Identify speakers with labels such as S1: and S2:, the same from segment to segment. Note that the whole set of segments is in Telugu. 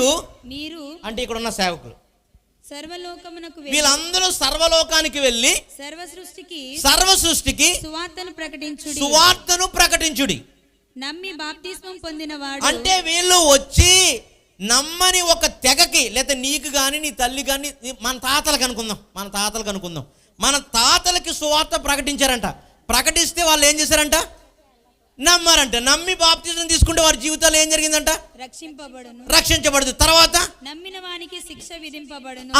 S1: మరియు
S2: మీరు
S1: అంటే ఇక్కడ ఉన్న సేవకులు.
S2: సర్వలోకమునకు వెళ్ళి
S1: వీళ్ళందరూ సర్వలోకానికి వెళ్ళి
S2: సర్వ సృష్టికి
S1: సర్వ సృష్టికి
S2: సువార్తను ప్రకటించుడి.
S1: సువార్తను ప్రకటించుడి.
S2: నమ్మి బాప్తిస్మం పొందినవాడు
S1: అంటే వీళ్ళు వచ్చి నమ్మని ఒక తెగకి లేదా నీకు కానీ నీ తల్లి కానీ మన తాతలకు అనుకుందాం మన తాతలకు అనుకుందాం. మన తాతలకి సువార్త ప్రకటించారంట. ప్రకటిస్తే వాళ్ళు ఏం చేశారంట? నమ్మారంట. నమ్మి బాప్తిజం తీసుకుంటే వారి జీవితాల్లో ఏం జరిగిందంట?
S2: రక్షింపబడును.
S1: రక్షించబడదు. తర్వాత?
S2: నమ్మిన వానికి శిక్ష విధింపబడును.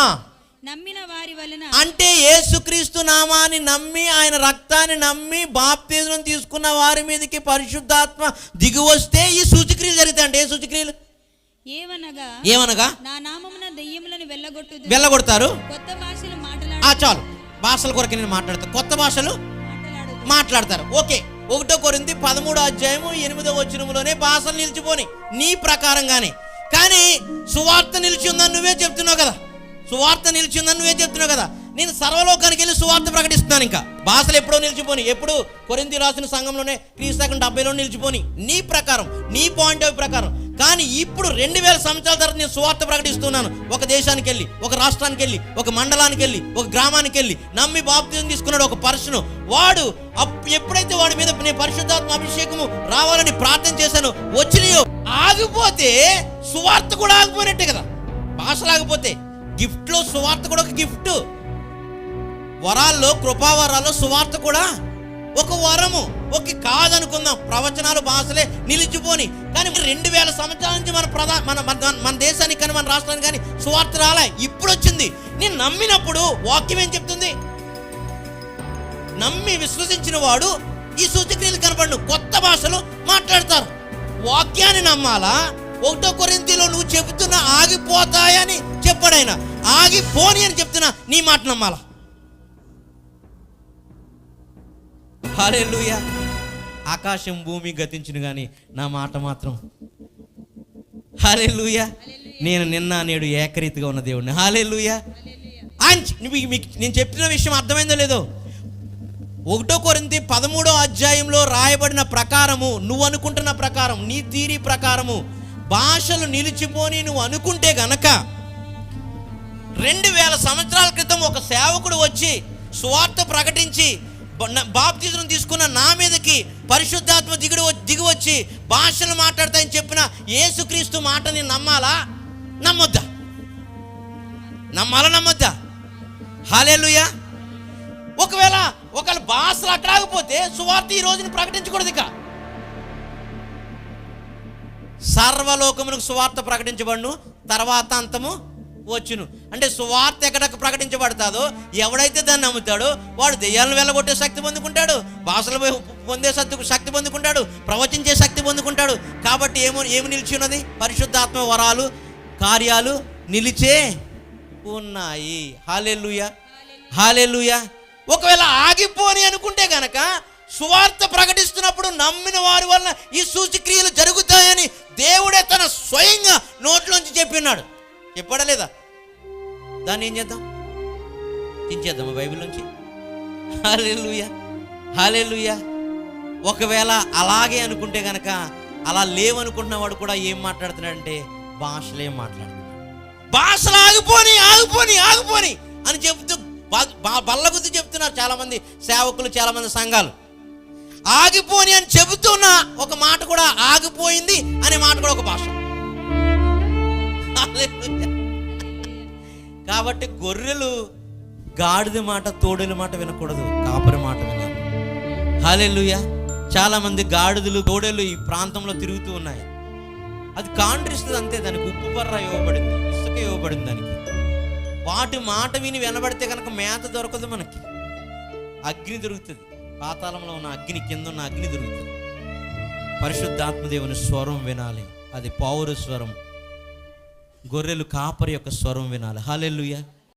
S2: నమ్మిన వారి వలన
S1: అంటే యేసుక్రీస్తు నామాన్ని నమ్మి ఆయన రక్తాన్ని నమ్మి బాప్తిజం తీసుకున్న వారి మీదకి పరిశుద్ధాత్మ దిగి వస్తే ఈ సూచక్రియలు జరుగుతాయి అంటే ఏ సూచక్రియలు?
S2: ఏవనగా
S1: ఏమనగా?
S2: నా నామమున దెయ్యములను వెళ్ళగొట్టుదు
S1: వెళ్ళగొడతారు.
S2: కొత్త భాషలు
S1: ఆ
S2: మాట్లాడు
S1: చాలు. భాషల కొరకు నేను మాట్లాడతాను కొత్త భాషలు
S2: మాట్లాడు
S1: మాట్లాడతారు. ఓకే. ఒకటో కొరింది పదమూడో అధ్యాయము ఎనిమిదో వచనములోనే భాషలు నిలిచిపోని నీ ప్రకారంగానే. కానీ సువార్త నిలిచి ఉందని నువ్వే చెప్తున్నావు కదా. సువార్త నిలిచిందని నువ్వే చెప్తున్నావు కదా. నేను సర్వలోకానికి వెళ్ళి సువార్త ప్రకటిస్తున్నాను ఇంకా. భాషలు ఎప్పుడో నిలిచిపోని ఎప్పుడు కొరింది రాసిన సంఘంలోనే క్రీస్తాకం డెబ్బైలో నిలిచిపోని. నీ ప్రకారం నీ పాయింట్ ఆఫ్ ప్రకారం. కానీ ఇప్పుడు రెండు వేల సంవత్సరాల తర్వాత నేను సువార్త ప్రకటిస్తున్నాను. ఒక దేశానికి వెళ్ళి ఒక రాష్ట్రానికి వెళ్ళి ఒక మండలానికి వెళ్ళి ఒక గ్రామానికి వెళ్ళి. నమ్మి బాప్తిజం తీసుకున్నాడు ఒక పర్సన్ వాడు అప్- ఎప్పుడైతే వాడి మీద నేను పరిశుద్ధాత్మ అభిషేకము రావాలని ప్రార్థన చేశాను వచ్చినాయో ఆగిపోతే సువార్త కూడా ఆగిపోయినట్టే కదా. భాషలు ఆగిపోతే గిఫ్ట్లో సువార్త కూడా ఒక గిఫ్ట్. వరాల్లో కృపావరాల్లో సువార్త కూడా ఒక వరము ఒక కాదనుకుందాం. ప్రవచనాలు భాషలే నిలిచిపోని. కానీ రెండు వేల సంవత్సరాల నుంచి మన ప్రధా మన మన దేశానికి కానీ మన రాష్ట్రానికి కానీ సువార్త రాలే. ఇప్పుడు వచ్చింది నేను నమ్మినప్పుడు వాక్యం ఏం చెప్తుంది? నమ్మి విశ్వసించిన వాడు ఈ సూచక్రియలు కనపడు కొత్త భాషలు మాట్లాడతారు. వాక్యాన్ని నమ్మాలా? ఒకటో కొరింతిలో నువ్వు చెబుతున్నా ఆగిపోతాయని చెప్పాడైనా ఆగిపోని అని చెప్తున్నా నీ మాట నమ్మాలా? హల్లెలూయా ఆకాశం భూమి గతించిన కానీ నా మాట మాత్రం. హల్లెలూయా నేను నిన్న నేడు ఏకరీతిగా ఉన్న దేవుడిని నువ్వు మీకు నేను చెప్పిన విషయం అర్థమైందో లేదో? ఒకటో కొరింది పదమూడో అధ్యాయంలో రాయబడిన ప్రకారము నువ్వు అనుకుంటున్న ప్రకారం నీ తీరి ప్రకారము భాషలు నిలిచిపోని నువ్వు అనుకుంటే గనక రెండు వేల సంవత్సరాల క్రితం ఒక సేవకుడు వచ్చి స్వార్థ ప్రకటించి బాప్తిజం తీసుకున్న నా మీదకి పరిశుద్ధాత్మ దిగుడు వ- దిగి వచ్చి భాషలు మాట్లాడతాయని చెప్పిన యేసుక్రీస్తు మాటని నమ్మాలా? నమ్మొద్దా? నమ్మాలా నమ్మొద్దా? హాలేలుయా ఒకవేళ ఒకవేళ భాషలు అట్లా సువార్త ఈ రోజుని ప్రకటించకూడదు ఇక. సర్వలోకమునకు సువార్త ప్రకటించబడును తర్వాత అంతము వచ్చును. అంటే సువార్త ఎక్కడ ప్రకటించబడతాదో ఎవడైతే దాన్ని నమ్ముతాడో వాడు దెయ్యాలను వెళ్ళగొట్టే శక్తి పొందుకుంటాడు. భాషలు పొందే శక్తి శక్తి పొందుకుంటాడు. ప్రవచించే శక్తి పొందుకుంటాడు. కాబట్టి ఏమో ఏమి నిలిచి ఉన్నది పరిశుద్ధాత్మ వరాలు కార్యాలు నిలిచే ఉన్నాయి. హాలెలుయా హాలెలుయా ఒకవేళ ఆగిపోని అనుకుంటే గనక సువార్త ప్రకటిస్తున్నప్పుడు నమ్మిన వారి వల్ల ఈ సూచిక్రియలు జరుగుతాయని దేవుడే తన స్వయంగా నోట్లోంచి చెప్పినాడు చెప్పాడా లేదా దాన్ని ఏం చేద్దాం? చించేద్దామా బైబిల్ నుంచి. Hallelujah hallelujah. ఒకవేళ అలాగే అనుకుంటే కనుక అలా లేవనుకుంటున్నవాడు కూడా ఏం మాట్లాడుతున్నాడంటే భాషలు ఏం మాట్లాడుతున్నాడు. భాషలు ఆగిపోని ఆగిపోని ఆగిపోని అని చెప్తూ బ- బ- బల్లగుద్ది చెప్తున్నారు చాలామంది సేవకులు చాలామంది సంఘాలు. ఆగిపోని అని చెబుతున్న ఒక మాట కూడా ఆగిపోయింది అనే మాట కూడా ఒక భాష. కాబట్టి గొర్రెలు గాడిద మాట తోడేల మాట వినకూడదు. కాపరి మాట వినాలి. హాలెల్లుయ. చాలా మంది గాడిదలు తోడేలు ఈ ప్రాంతంలో తిరుగుతూ ఉన్నాయి. అది కాండ్రిస్తుంది అంతే దానికి ఉప్పు బర్ర ఇవ్వబడింది ఇసుక ఇవ్వబడింది దానికి. వాటి మాట విని వినబడితే కనుక మేత దొరకదు మనకి. అగ్ని దొరుకుతుంది. పాతాళంలో ఉన్న అగ్ని కింద ఉన్న అగ్ని దొరుకుతుంది. పరిశుద్ధాత్మదేవుని స్వరం వినాలి. అది పౌర స్వరం గొర్రెలు కాపరి యొక్క స్వరం వినాలి. హాలెలుయా